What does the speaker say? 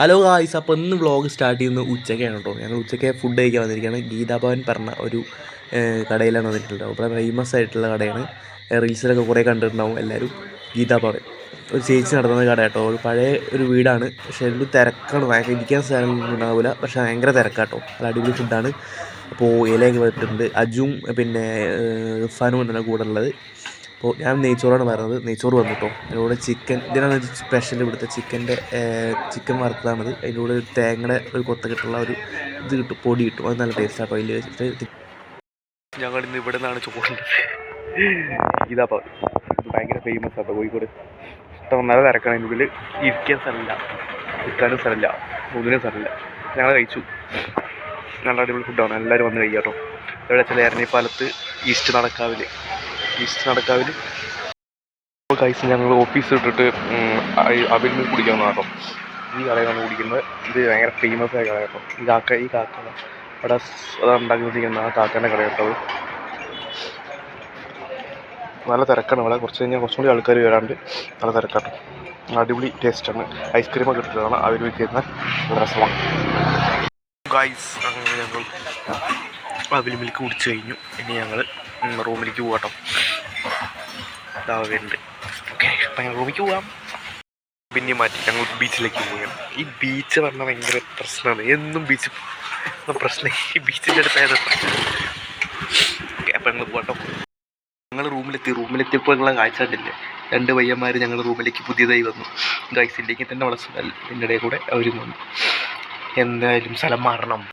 Hello guys അപ്പോൾ ഇന്ന് vlog start ചെയ്യുന്നത് ഉച്ചയ്ക്കാണ് കേട്ടോ. ഞങ്ങൾ ഉച്ചയ്ക്ക് ഫുഡ് കഴിക്കാൻ വന്നിരിക്കുകയാണ്. ഗീതാഭവൻ പറഞ്ഞ ഒരു കടയിലാണ് വന്നിട്ടുള്ളത്. അവിടെ ഫേമസ് ആയിട്ടുള്ള കടയാണ്. റീൽസിലൊക്കെ കുറേ കണ്ടിട്ടുണ്ടാവും എല്ലാവരും. ഗീതാഭവൻ ഒരു ചേച്ചി നടത്തുന്ന കട കേട്ടോ. ഒരു പഴയ ഒരു വീടാണ്. പക്ഷേ ഒരു തിരക്കാണ്. ഭയങ്കര ഇരിക്കാൻ സ്ഥലം ഉണ്ടാവില്ല. പക്ഷേ ഭയങ്കര തിരക്കാട്ടോ നല്ല അടിപൊളി ഫുഡാണ് അപ്പോൾ ഇലയൊക്കെ വന്നിട്ടുണ്ട്. അജും പിന്നെ ഫനും എന്നാണ് കൂടെ ഉള്ളത് അപ്പോൾ ഞാൻ നെയ്ച്ചോറാണ് പറയുന്നത് നെയ്ച്ചോറ് വന്നു കേട്ടോ അതിലൂടെ ചിക്കൻ ഇതിനാണ് സ്പെഷ്യൽ ഇവിടുത്തെ ചിക്കന്റെ ചിക്കൻ വറുത്തതാണത്. അതിന്റെ കൂടെ ഒരു തേങ്ങയുടെ ഒരു കൊത്ത കിട്ടുള്ള ഒരു ഇത് കിട്ടും പൊടി കിട്ടും. അത് നല്ല ടേസ്റ്റ് ആട്ടോ അതിൽ വെച്ചിട്ട്. ഞങ്ങൾ ഇന്ന് ഇവിടെ നിന്നാണ് ചോറുണ്ട് ഇതാ ഭയങ്കര ഫേമസ് ആട്ടോ. കോഴിക്കോട്. ഇഷ്ടം വന്നാലും തിരക്കാണ് അതിന്റെ ഇരിക്കാൻ സ്ഥലമില്ല. നിൽക്കാനും സ്ഥലമില്ല. ഒന്നിനും സ്ഥലമില്ല. ഞങ്ങൾ കഴിച്ചു. നല്ല അടിപൊളി ഫുഡാണ് എല്ലാവരും വന്ന് കഴിക്കാം കേട്ടോ. ഇവിടെ വെച്ചാൽ എരണിപ്പാലത്ത് ഈസ്റ്റ് നടക്കാവിൽ ഈസ്റ്റ് നടക്കാവിൽ കഴിച്ച് ഞങ്ങൾ ഓഫീസ് ഇട്ടിട്ട് അവിൽ മിൽക്ക് കുടിക്കാൻ കേട്ടോ. ഈ കടയിലാണ് കുടിക്കുന്നത് ഇത് ഭയങ്കര ഫേമസ് ആയ കടയാണ് ഈ കാക്ക ഈ കാക്ക അവിടെ അത് ഉണ്ടാക്കിക്കൊണ്ടിരിക്കുന്ന ആ കാക്കേന്റെ കടയാട്ടത്. നല്ല തിരക്കാണ് ഇവിടെ. കുറച്ച് കഴിഞ്ഞാൽ കുറച്ചും കൂടി ആൾക്കാർ വരാണ്ട് നല്ല തിരക്കാട്ടോ അടിപൊളി ടേസ്റ്റാണ് ഐസ്ക്രീമൊക്കെ ഇട്ടിട്ടാണ് അവർ വിൽക്കുന്ന രസമാണ്. ഗൈസ് അങ്ങനെ ഞങ്ങൾ അവിൽ മിൽക്ക് കുടിച്ച് കഴിഞ്ഞു. ഇനി ഞങ്ങൾ റൂമിലേക്ക് പോകാട്ടോ ഇതാ വരുന്നുണ്ട് ഓക്കെ അപ്പം ഞങ്ങൾ റൂമിക്ക് പോവാം. പിന്നെ മാറ്റി ഞങ്ങൾ ബീച്ചിലേക്ക് പോവുകയാണ് ഈ ബീച്ച് പറഞ്ഞാൽ ഭയങ്കര പ്രശ്നമാണ് എന്നും ബീച്ച് പ്രശ്നം. ഈ ബീച്ചിന്റെ അടുത്ത് ഏതാ ഓക്കെ അപ്പം ഞങ്ങൾ പോകട്ടോ ഞങ്ങൾ റൂമിലെത്തി. റൂമിലെത്തിയപ്പോൾ ഞങ്ങളെ കാഴ്ച കണ്ടില്ലേ? രണ്ട് പയ്യന്മാർ ഞങ്ങൾ റൂമിലേക്ക് പുതിയതായി വന്നു. ഗൈസിലേക്ക് തന്നെ വളർച്ച ഇതിന്റെ ഇടയിൽ കൂടെ അവരും വന്നു. എന്തായാലും സ്ഥലം മാറണം.